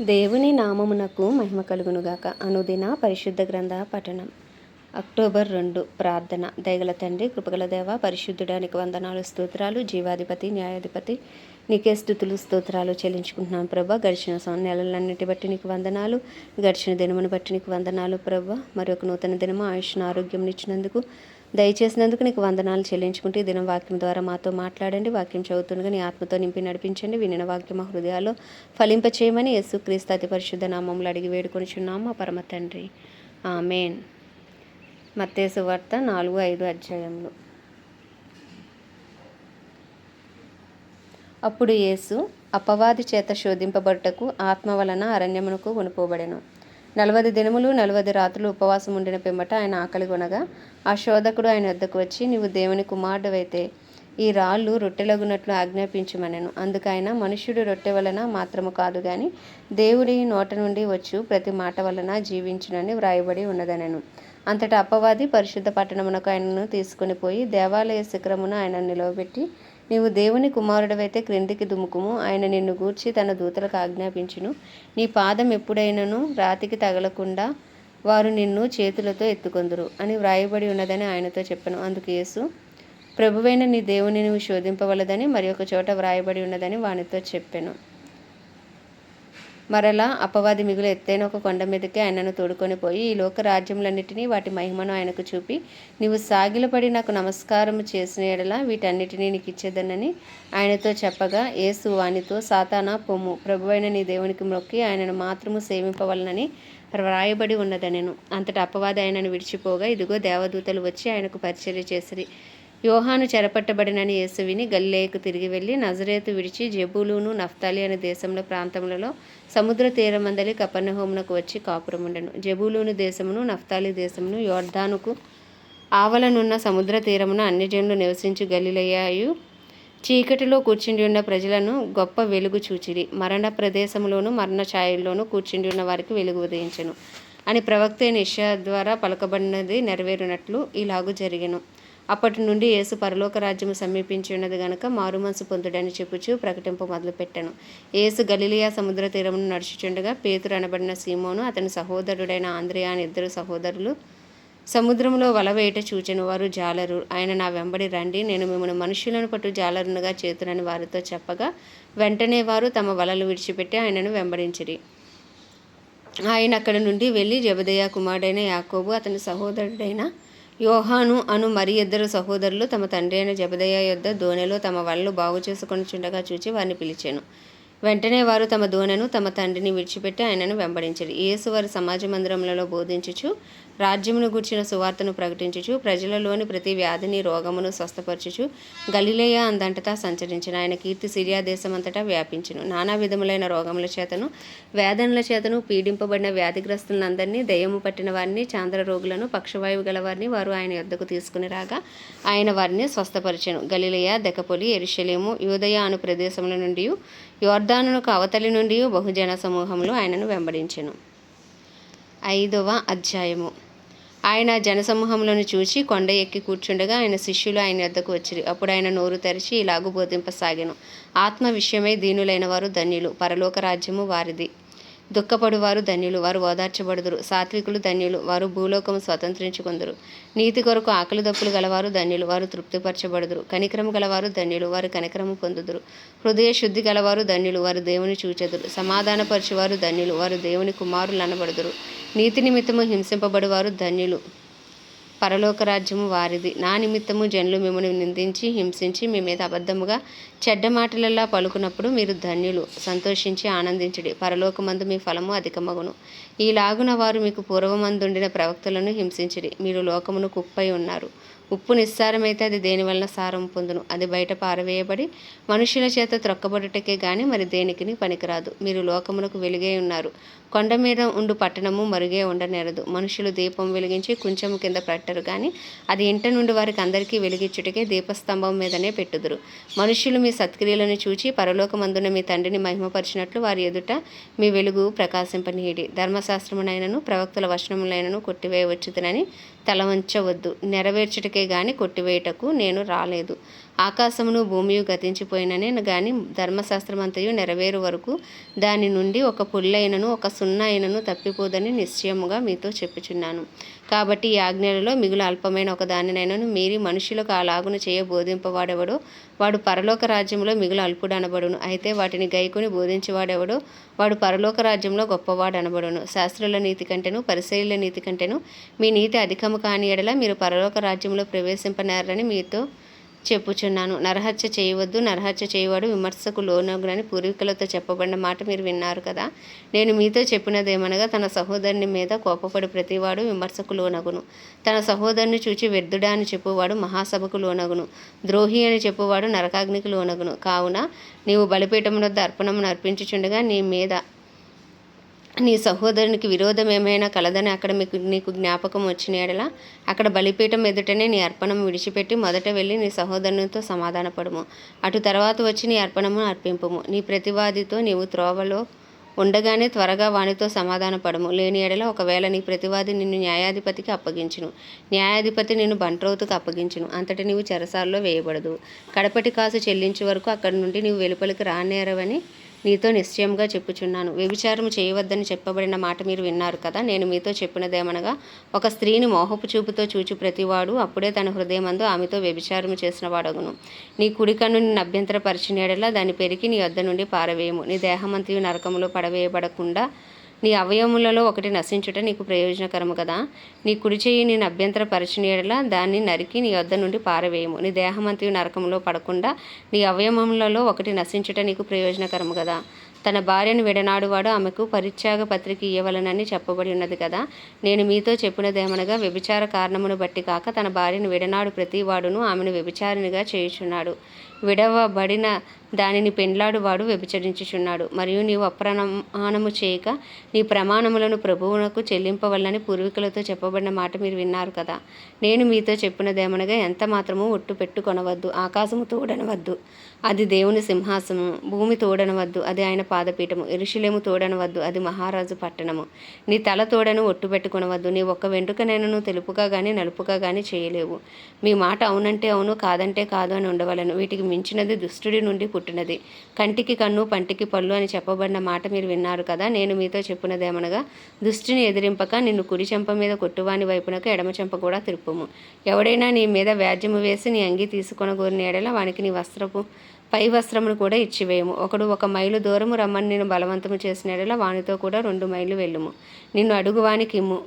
దేవుని నామమునకు మహిమ కలుగునుగాక. అనుదిన పరిశుద్ధ గ్రంథ పఠనం. అక్టోబర్ రెండు ప్రార్థన. దయగల తండ్రి కృపగల దేవ పరిశుద్ధుడానికి వందనాలు స్తోత్రాలు జీవాధిపతి న్యాయాధిపతి నీకే స్థుతులు స్తోత్రాలు చెల్లించుకుంటున్నాం ప్రభా. గడిచిన నెలలన్నిటి బట్టి నీకు వందనాలు. గడిచిన దినమును బట్టి నీకు వందనాలు ప్రభా. మరి ఒక నూతన దినము ఆయుష్ను ఆరోగ్యం ఇచ్చినందుకు దయచేసినందుకు నీకు వందనాలు చెల్లించుకుంటూ ఈ దినం వాక్యం ద్వారా మాతో మాట్లాడండి. వాక్యం చదువుతుండగా నీ ఆత్మతో నింపి నడిపించండి. వినిన వాక్యం మా హృదయాల్లో ఫలింపచేయమని యేసు క్రీస్తు అతి పరిశుద్ధ నామంలో అడిగి వేడుకొనిచున్నాము. మా పరమ తండ్రి. ఆమెన్. మత్తేసు వార్త నాలుగు ఐదు అధ్యాయంలో. అప్పుడు యేసు అపవాది చేత శోధింపబడుటకు ఆత్మ వలన అరణ్యమునకు కొనుకోబడెను నలవది దినములు నలవది రాత్రులు ఉపవాసం ఉండిన పిమ్మట ఆయన ఆకలి కొనగా ఆ శోధకుడు ఆయన వద్దకు వచ్చి నీవు దేవుని కుమారుడవైతే ఈ రాళ్ళు రొట్టెలగునట్లు ఆజ్ఞాపించమనను. అందుకైన మనుష్యుడు రొట్టె వలన మాత్రము కాదు గాని దేవుడి నోట నుండి వచ్చు ప్రతి మాట వలన జీవించునని వ్రాయబడి ఉన్నదనను. అంతటా అపవాది పరిశుద్ధ పట్టణమునకు ఆయనను తీసుకుని పోయి దేవాలయ శిఖరమున ఆయనను నిలవబెట్టి నీవు దేవుని కుమారుడవైతే క్రిందికి దుముకుము ఆయన నిన్ను గూర్చి తన దూతలకు ఆజ్ఞాపించును. నీ పాదం ఎప్పుడైనను రాతికి తగలకుండా వారు నిన్ను చేతులతో ఎత్తుకొందురు అని వ్రాయబడి ఉన్నదని ఆయనతో చెప్పాను. అందుకు యేసు ప్రభువైన నీ దేవుని నువ్వు శోధింపవలదని మరి ఒక చోట వ్రాయబడి ఉన్నదని వానితో చెప్పాను. మరలా అపవాది మిగులు ఎత్తైన ఒక కొండ మీదకి ఆయనను తోడుకొని పోయి ఈ లోక రాజ్యములన్నిటినీ వాటి మహిమను ఆయనకు చూపి నీవు సాగిలపడి నాకు నమస్కారం చేసిన ఎడల వీటన్నిటినీ నీకు ఇచ్చేదనని ఆయనతో చెప్పగా ఏసు వానితో సాతానా పొమ్ము. ప్రభువైన నీ దేవునికి మొక్కి ఆయనను మాత్రము సేవింపవలనని వ్రాయబడి ఉన్నదనెను. అంతటా అపవాది ఆయనను విడిచిపోగా ఇదిగో దేవదూతలు వచ్చి ఆయనకు పరిచర్య చేసిరి. యోహాను చెరపట్టబడినని యేసువిని గల్లేకు తిరిగి వెళ్ళి నజరేతు విడిచి జబూలును నఫ్తాలి అనే దేశంలో ప్రాంతములలో సముద్ర తీరమందలి కపర్ణహోమునకు వచ్చి కాపురముండెను. జబూలూను దేశమును నఫ్తాలి దేశమును యోర్ధానుకు ఆవలనున్న సముద్ర తీరమున అన్యజనులు నివసించి గలిలయ్యాయు చీకటిలో కూర్చుండి ఉన్న ప్రజలను గొప్ప వెలుగు చూచిరి. మరణ ప్రదేశంలోను మరణ ఛాయల్లోనూ కూర్చుండి ఉన్న వారికి వెలుగు ఉదయించను. అని ప్రవక్త అయిన ద్వారా పలకబడినది నెరవేరినట్లు ఇలాగు జరిగెను. అప్పటి నుండి యేసు పరలోక రాజ్యము సమీపించి ఉన్నది గనుక మారుమనసు పొందుడని చెప్పుచు ప్రకటింపు మొదలుపెట్టాను. యేసు గలిలియా సముద్ర తీరమును నడుచుచుండగా పేతురు అనబడిన సీమోను అతని సహోదరుడైన ఆంద్రియా అని ఇద్దరు సహోదరులు సముద్రంలో వల వేయట చూచెను. వారు జాలరు. ఆయన నా వెంబడి రండి. నేను మిమ్మల్ని మనుషులను పట్టు జాలరునుగా చేతునని వారితో చెప్పగా వెంటనే వారు తమ వలలు విడిచిపెట్టి ఆయనను వెంబడించిరి. ఆయన అక్కడి నుండి వెళ్ళి జబదయ కుమారుడైన యాకోబు అతని సహోదరుడైన యోహాను అను మరి ఇద్దరు సహోదరులు తమ తండ్రి అయిన జబదయ్య యొద్ద దోణిలో తమ వలలు బాగు చేసుకొని చుండగా చూచి వారిని పిలిచాను. వెంటనే వారు తమ దోణను తమ తండ్రిని విడిచిపెట్టి ఆయనను వెంబడించారు. యేసు వారి సమాజ మందిరములలో బోధించుచు రాజ్యమును గూర్చిన సువార్తను ప్రకటించుచు ప్రజలలోని ప్రతి వ్యాధిని రోగమును స్వస్థపరచుచు గలిలేయ అందంతటా సంచరించిన. ఆయన కీర్తి సిరియా దేశమంతటా వ్యాపించును. నానా విధములైన రోగముల చేతను వేదనల చేతను పీడింపబడిన వ్యాధిగ్రస్తులందరినీ దయ్యము పట్టిన వారిని చాంద్ర రోగులను పక్షవాయువు గల వారిని వారు ఆయన యొద్దకు తీసుకుని రాగా ఆయన వారిని స్వస్థపరిచను. గలిలయ దెకపొలి ఎరుషలేము యూదయ అను ప్రదేశముల నుండి యోర్ధానునకు అవతలి నుండి బహుజన సమూహములు ఆయనను వెంబడించెను. ఐదవ అధ్యాయము. ఆయన జనసమూహములను చూచి కొండ ఎక్కి కూర్చుండగా ఆయన శిష్యులు ఆయన వద్దకు వచ్చిరి. అప్పుడు ఆయన నోరు తెరిచి ఇలాగు బోధింపసాగాను ఆత్మ విషయమై దీనులైన వారు ధన్యులు. పరలోక రాజ్యము వారిది. దుఃఖపడు వారు ధన్యులు వారు ఓదార్చబడుదురు. సాత్వికులు ధన్యులు వారు భూలోకము స్వతంత్రించుకుందరు. నీతి కొరకు ఆకలి దప్పులు గలవారు ధన్యులు వారు తృప్తిపరచబడుదురు. కనికరము గలవారు ధన్యులు వారు కనికరము పొందుదురు. హృదయ శుద్ధి గలవారు ధన్యులు వారు దేవుని చూచెదురు. సమాధానపరచువారు ధన్యులు వారు దేవుని కుమారులు అనబడుదురు. నీతి నిమిత్తము హింసింపబడువారు ధన్యులు. పరలోక రాజ్యము వారిది. నా నిమిత్తము జనులు మిమ్మల్ని నిందించి హింసించి మీ మీద అబద్ధముగా చెడ్డ మాటలలా పలుకున్నప్పుడు మీరు ధన్యులు సంతోషించి ఆనందించడి. పరలోకమందు మీ ఫలము అధికమగును. ఈలాగున వారు మీకు పూర్వమందుండిన ప్రవక్తలను హింసించిరి. మీరు లోకమును కుప్పై ఉన్నారు. ఉప్పు నిస్సారమైతే అది దేని వలన సారం పొందును? అది బయట పారవేయబడి మనుషుల చేత త్రొక్కబడుటకే గాని మరి దేనికిని పనికిరాదు. మీరు లోకమునకు వెలుగే ఉన్నారు. కొండ మీద ఉండు పట్టణము మరుగే ఉండనేరదు. మనుషులు దీపం వెలిగించి కొంచెం కింద పెట్టరు కానీ అది ఇంట నుండి వారికి అందరికీ వెలిగించుటకే దీపస్తంభం మీదనే పెట్టుదురు. మనుషులు మీ సత్క్రియలను చూచి పరలోకమందున మీ తండ్రిని మహిమపరిచినట్లు వారి ఎదుట మీ వెలుగు ప్రకాశింపనీయడి. ధర్మశాస్త్రమునైనను ప్రవక్తల వచనములైనను కొట్టివేయవచ్చుదనని తలవంచవద్దు. నెరవేర్చుటకే కానీ గాని కొట్టివేయుటకు నేను రాలేదు. ఆకాశమును భూమియు గతించిపోయిననే గాని ధర్మశాస్త్రమంతయు నెరవేరు వరకు దాని నుండి ఒక పుల్లైనను ఒక సున్న అయినను తప్పిపోదని నిశ్చయముగా మీతో చెప్పుచున్నాను. కాబట్టి ఈ ఆజ్ఞలలో మిగులు అల్పమైన ఒక దానినైనను మీరి మనుషులకు అలాగును చేయ బోధింపవాడెవడో వాడు పరలోక రాజ్యంలో మిగులు అల్పుడు అనబడును అయితే వాటిని గైకుని బోధించేవాడెవడో వాడు పరలోక రాజ్యంలో గొప్పవాడు అనబడును శాస్త్రుల నీతి కంటేను పరిశైల నీతి కంటేను మీ నీతి అధికము కాని ఎడల మీరు పరలోక రాజ్యంలో ప్రవేశింపనేరని మీతో చెప్పుచున్నాను. నరహత్య చేయవద్దు నరహత్య చేయవాడు విమర్శకు లోనగునని పూర్వీకులతో చెప్పబడిన మాట మీరు విన్నారు కదా. నేను మీతో చెప్పినదేమనగా తన సహోదరుని మీద కోపపడి ప్రతివాడు విమర్శకు లోనగును. తన సహోదరుని చూచి వ్యర్థుడా అని చెప్పువాడు మహాసభకు లోనగును. ద్రోహి అని చెప్పువాడు నరకాగ్నికి లోనగును. కావున నీవు బలిపీఠం వద్ద అర్పణమును అర్పించుచుండగా నీ మీద నీ సహోదరునికి విరోధం ఏమైనా కలదని అక్కడ మీకు నీకు జ్ఞాపకం వచ్చిన ఎడల అక్కడ బలిపీఠం ఎదుటనే నీ అర్పణం విడిచిపెట్టి మొదట వెళ్ళి నీ సహోదరునితో సమాధానపడము. అటు తర్వాత వచ్చి నీ అర్పణము అర్పింపము. నీ ప్రతివాదితో నీవు త్రోవలో ఉండగానే త్వరగా వానితో సమాధానపడము. లేని ఎడల ఒకవేళ నీ ప్రతివాది నిన్ను న్యాయాధిపతికి అప్పగించును. న్యాయాధిపతి నిన్ను బంట్రౌతుకు అప్పగించును. అంతటి నీవు చెరసాల్లో వేయబడదు. కడపటి కాసు చెల్లించే వరకు అక్కడి నుండి నీవు వెలుపలికి రానేరవని నీతో నిశ్చయంగా చెప్పుచున్నాను. వ్యభిచారం చేయవద్దని చెప్పబడిన మాట మీరు విన్నారు కదా? నేను మీతో చెప్పినదేమనగా ఒక స్త్రీని మోహపు చూపుతో చూచు ప్రతివాడు అప్పుడే తన హృదయమందు ఆమెతో వ్యభిచారం చేసిన వాడగును నీ కుడి కన్ను నిన్ను అభ్యంతరపరిచినేడలా దాని పెరికి నీ వద్ద నుండి పారవేయము. నీ దేహమంతి నరకములో పడవేయబడకుండా నీ అవయవములలో ఒకటి నశించుట నీకు ప్రయోజనకరము కదా. నీ కుడి చెయ్యి నేను అభ్యంతరపరచిన దాన్ని నరికి నీ వద్ద నుండి పారవేయము. నీ దేహమంతి నరకంలో పడకుండా నీ అవయవములలో ఒకటి నశించుట నీకు ప్రయోజనకరము కదా. తన భార్యను విడనాడువాడు ఆమెకు పరిత్యాగ పత్రిక ఇవ్వవలనని చెప్పబడి ఉన్నది కదా. నేను మీతో చెప్పినదేమనగా వ్యభిచార కారణమును బట్టి కాక తన భార్యను విడనాడు ప్రతివాడును ఆమెను వ్యభిచారినిగా చేయుచున్నాడు. విడవబడిన దానిని పెండ్లాడువాడు వ్యభిచరించుచున్నాడు. మరియు నీవు అప్రమాణము చేయక నీ ప్రమాణములను ప్రభువునకు చెల్లింపవల్లని పూర్వీకులతో చెప్పబడిన మాట మీరు విన్నారు కదా. నేను మీతో చెప్పినదేమనగా ఎంత మాత్రము ఒట్టు పెట్టుకొనవద్దు ఆకాశము తోడనవద్దు. అది దేవుని సింహాసనము భూమి తోడనవద్దు అది ఆయన పాదపీఠము ఇరుషులేము తోడనవద్దు అది మహారాజు పట్టణము. నీ తల తోడను ఒట్టు పెట్టుకునవద్దు నీ ఒక్క వెంట్రుకనైనను తెలుపుగా కానీ నలుపుగా కానీ చేయలేవు. మీ మాట అవునంటే అవును కాదంటే కాదు అని ఉండవలను. వీటికి మించినది దుష్టుడి నుండి పుట్టినది. కంటికి కన్ను పంటికి పళ్ళు అని చెప్పబడిన మాట మీరు విన్నారు కదా నేను మీతో చెప్పినదేమనగా దుష్టిని ఎదిరింపక నిన్ను కుడి చెంప మీద కొట్టువాని వైపునకు ఎడమ చెంప కూడా తిరుపుము. ఎవడైనా నీ మీద వ్యాజ్యము వేసి నీ అంగి తీసుకొనగోరిన ఎడల వానికి నీ వస్త్రపు పై వస్త్రమును కూడా ఇచ్చివేయము. ఒకడు ఒక మైలు దూరము రమ్మని నేను బలవంతము చేసిన ఎడల వానితో కూడా రెండు మైళ్ళు వెళ్ళుము. నిన్ను అడుగువానికి ఇమ్ము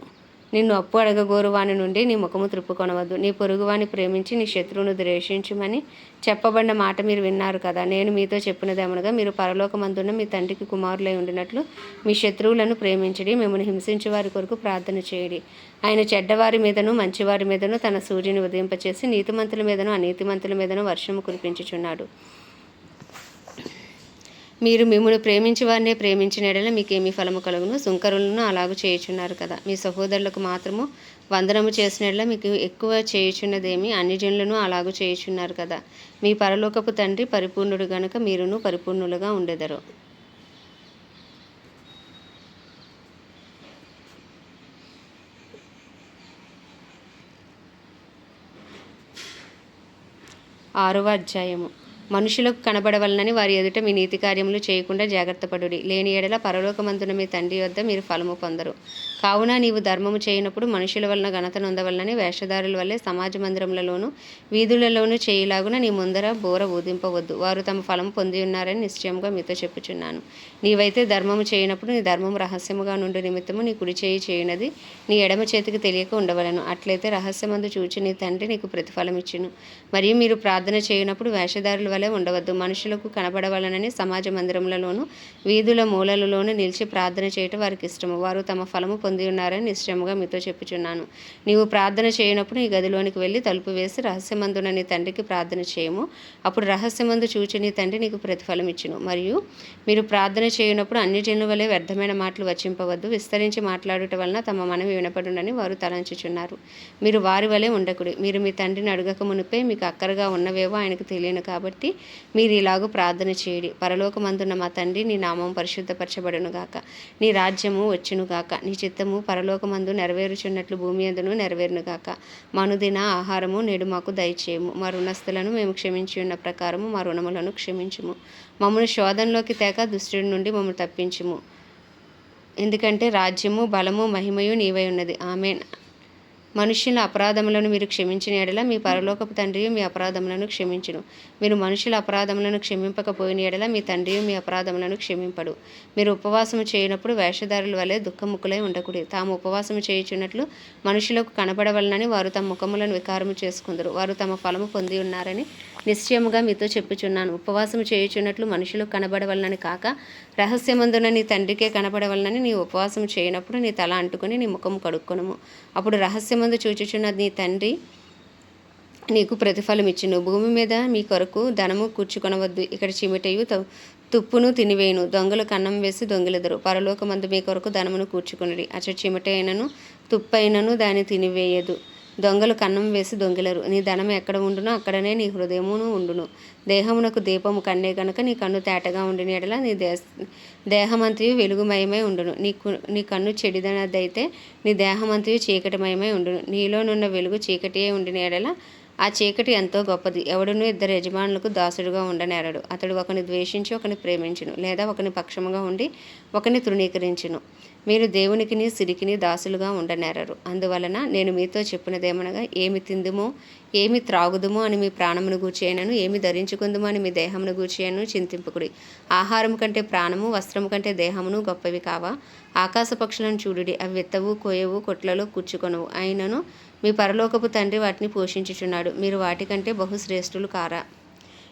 నిన్ను అప్పు అడగగోరువాని నుండి నీ ముఖము త్రిప్పుకొనవద్దు. నీ పొరుగువాని ప్రేమించి నీ శత్రువును ద్వేషించమని చెప్పబడిన మాట మీరు విన్నారు కదా. నేను మీతో చెప్పినదేమనగా మీరు పరలోకమందున్న మీ తండ్రికి కుమారులై ఉండినట్లు మీ శత్రువులను ప్రేమించడి మిమ్మల్ని హింసించే వారి కొరకు ప్రార్థన చేయడి. ఆయన చెడ్డవారి మీదను మంచివారి మీదను తన సూర్యుని ఉదయింపచేసి నీతిమంతుల మీదను అనీతిమంతుల మీదను వర్షము కురిపించుచున్నాడు. మీరు మిమ్మల్ని ప్రేమించి వారినే ప్రేమించిన ఎడల మీకేమి ఫలము కలుగును. సుంకరులను అలాగూ చేయుచున్నారు కదా. మీ సహోదరులకు మాత్రము వందనము చేసిన ఎడల మీకు ఎక్కువ చేయుచున్నదేమి? అన్ని జనులను అలాగూ చేయుచున్నారు కదా. మీ పరలోకపు తండ్రి పరిపూర్ణుడు గనుక మీరును పరిపూర్ణులుగా ఉండెదరు. ఆరవ అధ్యాయము. మనుషులకు కనబడవలనని వారి ఎదుట మీ నీతి కార్యములు చేయకుండా జాగ్రత్తపడుడి లేని ఎడల పరలోకమందున మీ తండ్రి వద్ద మీరు ఫలము పొందరు. కావున నీవు ధర్మము చేయనప్పుడు మనుషుల వలన ఘనత నొందవలనని వేషధారుల వల్లే సమాజ మందిరములలోనూ వీధులలోనూ చేయలాగున నీ ముందర బోర ఊదింపవద్దు. వారు తమ ఫలము పొంది ఉన్నారని నిశ్చయంగా మీతో చెప్పుచున్నాను. నీవైతే ధర్మము చేయనప్పుడు నీ ధర్మము రహస్యముగా నుండి నిమిత్తము నీ కుడి చేయి చేయనది నీ ఎడమ చేతికి తెలియక ఉండవలను. అట్లయితే రహస్యమందు చూచి నీ తండ్రి నీకు ప్రతిఫలం ఇచ్చును మరియు మీరు ప్రార్థన చేయనప్పుడు వేషధారుల వలె ఉండవద్దు. మనుషులకు కనబడవలనని సమాజ మందిరములలోను వీధుల మూలలలోను నిలిచి ప్రార్థన చేయటం వారికి ఇష్టము. వారు తమ ఫలము పొంది ఉన్నారని నిశ్చయముగా మీతో చెప్పుచున్నాను. నీవు ప్రార్థన చేయనప్పుడు నీ గదిలోనికి వెళ్ళి తలుపు వేసి రహస్యమందున నీ తండ్రికి ప్రార్థన చేయము. అప్పుడు రహస్యమందు చూచి నీ తండ్రి నీకు ప్రతిఫలం ఇచ్చును. మరియు మీరు ప్రార్థన చేయనప్పుడు అన్ని వలె వ్యర్థమైన మాటలు వచ్చింపవద్దు విస్తరించి మాట్లాడుట వలన తమ మనవి వినపడునని వారు తలంచుచున్నారు. మీరు వారి వలె ఉండకుడి. మీరు మీ తండ్రిని అడగక మునిపే మీకు అక్కరగా ఉన్నవేవో ఆయనకు తెలియను కాబట్టి బట్టి మీరు ఇలాగూ ప్రార్థన చేయండి. పరలోకమందున్న మా తండ్రి నీ నామం పరిశుద్ధపరచబడునుగాక. నీ రాజ్యము వచ్చునుగాక. నీ చిత్తము పరలోకమందు నెరవేరుచున్నట్లు భూమి అందును నెరవేరునుగాక. మనుదిన ఆహారము నేడు మాకు దయచేయము. మా రుణస్థులను మేము క్షమించి ఉన్న ప్రకారము మా రుణములను క్షమించుము. మమ్మల్ని శోధనలోకి తేక దుష్టుడి నుండి మమ్మల్ని తప్పించుము. ఎందుకంటే రాజ్యము బలము మహిమయు నీవై ఉన్నది. ఆమెన్. మనుషుల అపరాధములను మీరు క్షమించిన ఎడల మీ పరలోకపు తండ్రియు మీ అపరాధములను క్షమించును. మీరు మనుషుల అపరాధములను క్షమింపకపోయిన ఎడల మీ తండ్రియు మీ అపరాధములను క్షమింపడు. మీరు ఉపవాసము చేయనప్పుడు వేషధారుల వలె దుఃఖముఖులై ఉండకూడదు. తాము ఉపవాసము చేయుచున్నట్లు మనుషులకు కనబడవలనని వారు తమ ముఖములను వికారము చేసుకుందరు. వారు తమ ఫలము పొంది ఉన్నారని నిశ్చయముగా మీతో చెప్పుచున్నాను. ఉపవాసము చేయుచున్నట్లు మనుషులకు కనబడవలనని కాక రహస్యమందున నీ తండ్రికే కనబడవలనని నీ ఉపవాసం చేయనప్పుడు నీ తల అంటుకొని నీ ముఖము కడుక్కొనుము. అప్పుడు రహస్యం ముందు చూచుచున్నది నీ తండ్రి నీకు ప్రతిఫలం ఇచ్చును. భూమి మీద మీ కొరకు ధనము కూర్చుకొనవద్దు. ఇక్కడ చిమిటయు తుప్పును తినివేయును. దొంగలు కన్నం వేసి దొంగిలెదరు. పరలోకమందు మీ కొరకు ధనమును కూర్చుకునడి. అచ్చ చిమటైనను తుప్పైనను దాన్ని తినివేయదు. దొంగలు కన్నం వేసి దొంగిలరు. నీ ధనం ఎక్కడ ఉండునో అక్కడనే నీ హృదయమును ఉండును. దేహమునకు దీపము కన్నే కనుక నీ కన్ను తేటగా ఉండిన ఎడల నీ దేశ దేహమంతయు వెలుగుమయమై ఉండును. నీ నీ కన్ను చెడిదనదైతే నీ దేహమంతయు చీకటిమయమై ఉండును. నీలోనున్న వెలుగు చీకటియే ఉండిన ఎడల ఆ చీకటి ఎంతో గొప్పది. ఎవడునూ ఇద్దరు యజమానులకు దాసుడుగా ఉండనేరడు. అతడు ఒకని ద్వేషించి ఒకని ప్రేమించును లేదా ఒకని పక్షముగా ఉండి ఒకని తృణీకరించును. మీరు దేవునికిని సిరికిని దాసులుగా ఉండనేరరు. అందువలన నేను మీతో చెప్పినదేమనగా ఏమి తిందుమో ఏమి త్రాగుదుమో అని మీ ప్రాణమును గూర్చేయనను ఏమి ధరించుకుందుమో అని మీ దేహమును గూర్చేయను చింతింపుకుడి. ఆహారం కంటే ప్రాణము వస్త్రము కంటే దేహమును గొప్పవి కావా? ఆకాశ పక్షులను చూడుడి. అవి విత్తవు కోయవు కొట్లలో కూర్చుకొనవు. అయినను మీ పరలోకపు తండ్రి వాటిని పోషించుచున్నాడు. మీరు వాటికంటే బహుశ్రేష్ఠులు కారా?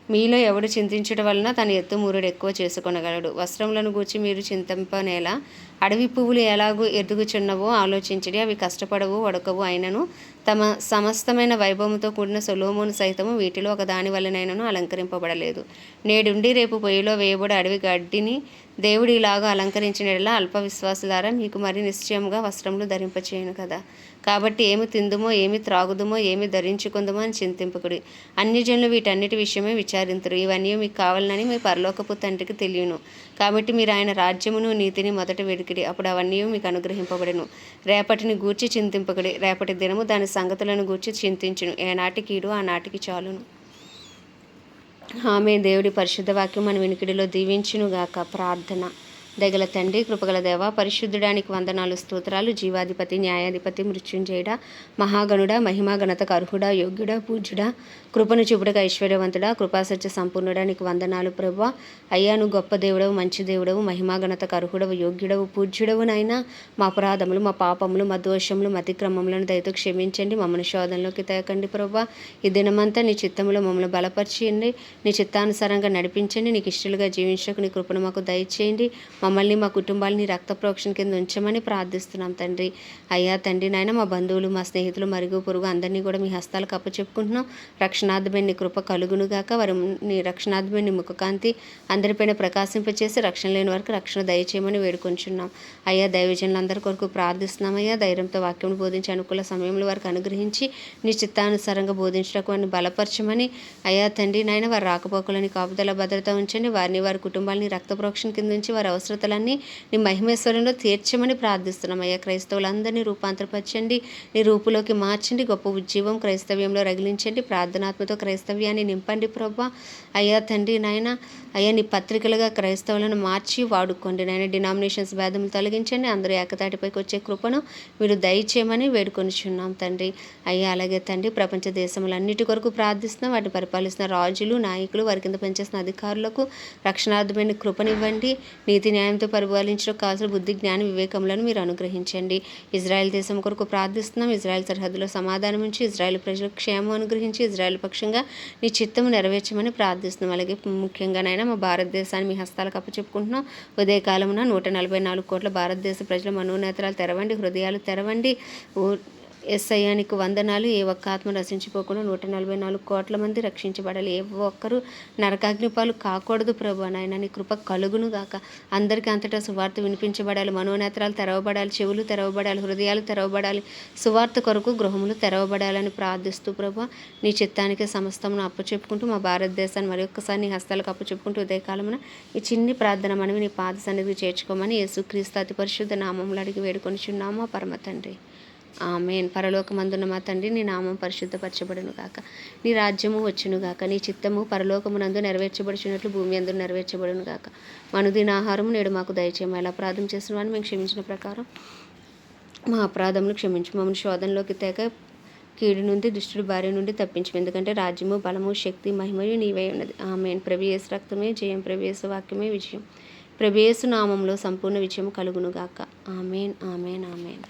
మీలో ఎవడు చింతించడం వలన తన ఎత్తు మూరుడు ఎక్కువ చేసుకొనగలడు? వస్త్రములను గూర్చి మీరు చింతింపనేలా? అడవి పువ్వులు ఎలాగూ ఎదుగుచున్నవో ఆలోచించడి. అవి కష్టపడవు వడకవు అయినను. తమ సమస్తమైన వైభవంతో కూడిన సొలోమోను సైతము వీటిలో ఒక దాని వలనైనను అలంకరింపబడలేదు. నేడుండి రేపు పొయ్యిలో వేయబడి అడవి గడ్డిని దేవుడు ఇలాగా అలంకరించిన అల్ప విశ్వాసులారా మీకు మరి నిశ్చయముగా వస్త్రములు ధరింపచేయను కదా. కాబట్టి ఏమి తిందుమో ఏమి త్రాగుదుమో ఏమి ధరించుకుందుమో అని చింతింపకుడి. అన్యజనులు వీటన్నిటి విషయమే విచారింతురు. ఇవన్నీ మీకు కావాలని మీ పరలోకపు తండ్రికి తెలియను. కాబట్టి మీరు ఆయన రాజ్యమును నీతిని మొదట వెడికిడి అప్పుడు అవన్నీ మీకు అనుగ్రహింపబడను. రేపటిని గూర్చి చింతింపకుడి. రేపటి దినము దాని సంగతులను గూర్చి చింతించును. ఏనాటి కీడు చాలును. ఆమె దేవుడి పరిశుద్ధ వాక్యం మన వినికిడిలో దీవించునుగాక. ప్రార్థన. దగల తండ్రి కృపగల దేవ పరిశుద్ధుడానికి వందనాలు స్తోత్రాలు జీవాధిపతి న్యాయాధిపతి మృత్యుంజయుడ మహాగణుడ మహిమా గణతకు అర్హుడ యోగ్యుడ పూజ్యుడ కృపను చూపుడక ఐశ్వర్యవంతుడా కృపాసత్య సంపూర్ణుడా నీకు వందనాలు ప్రభు అయ్యా నువ్వు గొప్ప దేవుడవు మంచి దేవుడవు మహిమా గణతకు అర్హుడవు యోగ్యుడవు పూజ్యుడవు నాయన. మా అపరాధములు మా పాపములు మా దోషములు మా అతిక్రమములను దయతో క్షమించండి. మమ్మల్ని శోధనలోకి తేకండి ప్రభు ఈ దినమంతా నీ చిత్తములో మమ్మల్ని బలపరిచేయండి. నీ చిత్తానుసారంగా నడిపించండి. నీకు ఇష్టలుగా జీవించకు నీ కృపను మాకు దయచేయండి. మమ్మల్ని మా కుటుంబాలని రక్త ప్రోక్షణ కింద ఉంచమని ప్రార్థిస్తున్నాం తండ్రి. అయ్యా తండ్రి నాయన మా బంధువులు మా స్నేహితులు మరుగు పొరుగు అందరినీ కూడా మీ హస్తాలకు అప్పచెప్పుకుంటున్నాం రక్షణార్థమైన నీ కృప కలుగును గాక. వారి నీ రక్షణార్థమైన నీ ముఖకాంతి అందరిపైన ప్రకాశింపచేసి రక్షణ లేని వారికి రక్షణ దయచేయమని వేడుకొంచున్నాం. అయ్యా దైవజనులందరి కొరకు ప్రార్థిస్తున్నాం అయ్యా. ధైర్యంతో వాక్యం బోధించి అనుకూల సమయంలో వారికి అనుగ్రహించి నీ చిత్తానుసారంగా బోధించడానికి వారిని బలపరచమని అయ్యా తండ్రి నాయన వారి రాకపోకలని కాపుదల భద్రత ఉంచండి. వారిని వారి కుటుంబాలని రక్త ప్రోక్షణ కింద ఉంచి వారి అవసరం అవసరతలన్నీ నీ మహిమేశ్వరంలో తీర్చమని ప్రార్థిస్తున్నాం అయ్యా. క్రైస్తవులందరినీ రూపాంతరపరచండి నీ రూపులోకి మార్చండి గొప్ప ఉజ్జీవం క్రైస్తవ్యంలో రగిలించండి. ప్రార్థనాత్మతో క్రైస్తవ్యాన్ని నింపండి ప్రభా. అయ్యా తండ్రి నాయన అయ్యా నీ పత్రికలుగా క్రైస్తవులను మార్చి వాడుకోండి. నాయన డినామినేషన్స్ భేదములు తొలగించండి. అందరూ ఏకతాటిపైకి వచ్చే కృపను మీరు దయచేయమని వేడుకొనిచున్నాం తండ్రి. అయ్యా అలాగే తండ్రి ప్రపంచ దేశములన్నిటి కొరకు ప్రార్థిస్తున్నాం. వాటిని పరిపాలిస్తున్న రాజులు నాయకులు వారి కింద పనిచేసిన అధికారులకు రక్షణార్థమైన కృపనివ్వండి. నీతి న్యాయంతో పరిపాలించడం కావాల్సిన బుద్ధి జ్ఞాన వివేకములను మీరు అనుగ్రహించండి. ఇజ్రాయెల్ దేశం కొరకు ప్రార్థిస్తున్నాం. ఇజ్రాయెల్ సరిహద్దులో సమాధానం ఉంచి ఇజ్రాయెల్ ప్రజలకు క్షేమం అనుగ్రహించి ఇజ్రాయెల్ పక్షంగా నీ చిత్తము నెరవేర్చమని ప్రార్థిస్తున్నాం అలాగే ముఖ్యంగానైనా మా భారతదేశాన్ని మీ హస్తాలకు అప్పచెప్పుకుంటున్నాం. ఉదయకాలమున నూట నలభై నాలుగు కోట్ల భారతదేశ ప్రజల మనోనేతరాలు తెరవండి హృదయాలు తెరవండి. ఎస్ఐయానికి వందనాలు. ఏ ఒక్క ఆత్మ నశించిపోకుండా నూట నలభై నాలుగు కోట్ల మంది రక్షించబడాలి. ఏ ఒక్కరు నరకాగ్నిపాలు కాకూడదు ప్రభు నాయన. నీ కృప కలుగును గాక. అందరికీ అంతటా సువార్త వినిపించబడాలి. మనోనేత్రాలు తెరవబడాలి. చెవులు తెరవబడాలి. హృదయాలు తెరవబడాలి. సువార్త కొరకు గృహములు తెరవబడాలని ప్రార్థిస్తూ ప్రభు నీ చిత్తానికి సమస్తమును అప్పచెప్పుకుంటూ మా భారతదేశాన్ని మరి ఒక్కసారి నీ హస్తాలకు అప్పచెప్పుకుంటూ ఉదయకాలమున ఈ చిన్ని ప్రార్థన మనవి నీ పాద సన్నిధికి చేర్చుకోమని యేసుక్రీస్తు అతి పరిశుద్ధ నామములు అడిగి వేడుకొని చున్నామా పరమ తండ్రి. ఆమెన్. పరలోకమందున్న మా తండ్రి నీ నామం పరిశుద్ధపరచబడును గాక. నీ రాజ్యము వచ్చును గాక. నీ చిత్తము పరలోకమునందు నెరవేర్చబడుచున్నట్లు భూమి అందు నెరవేర్చబడును గాక. మనుదిన ఆహారము నేడు మాకు దయచేయము. ఎలా అపరాధం చేసిన వాడిని మేము క్షమించిన ప్రకారం. మా అపరాధమును క్షమించు. మమ్మల్ని శోధనలోకి తెగ కీడు నుండి దుష్టుడు భార్య నుండి తప్పించు. ఎందుకంటే రాజ్యము బలము శక్తి మహిమయు నీవే ఉన్నది. ఆమెన్. ప్రవేశ రక్తమే జయం. ప్రవేశ వాక్యమే విజయం. ప్రభేసు నామంలో సంపూర్ణ విజయం కలుగునుగాక ఆమెన్. ఆమెన్. ఆమెన్.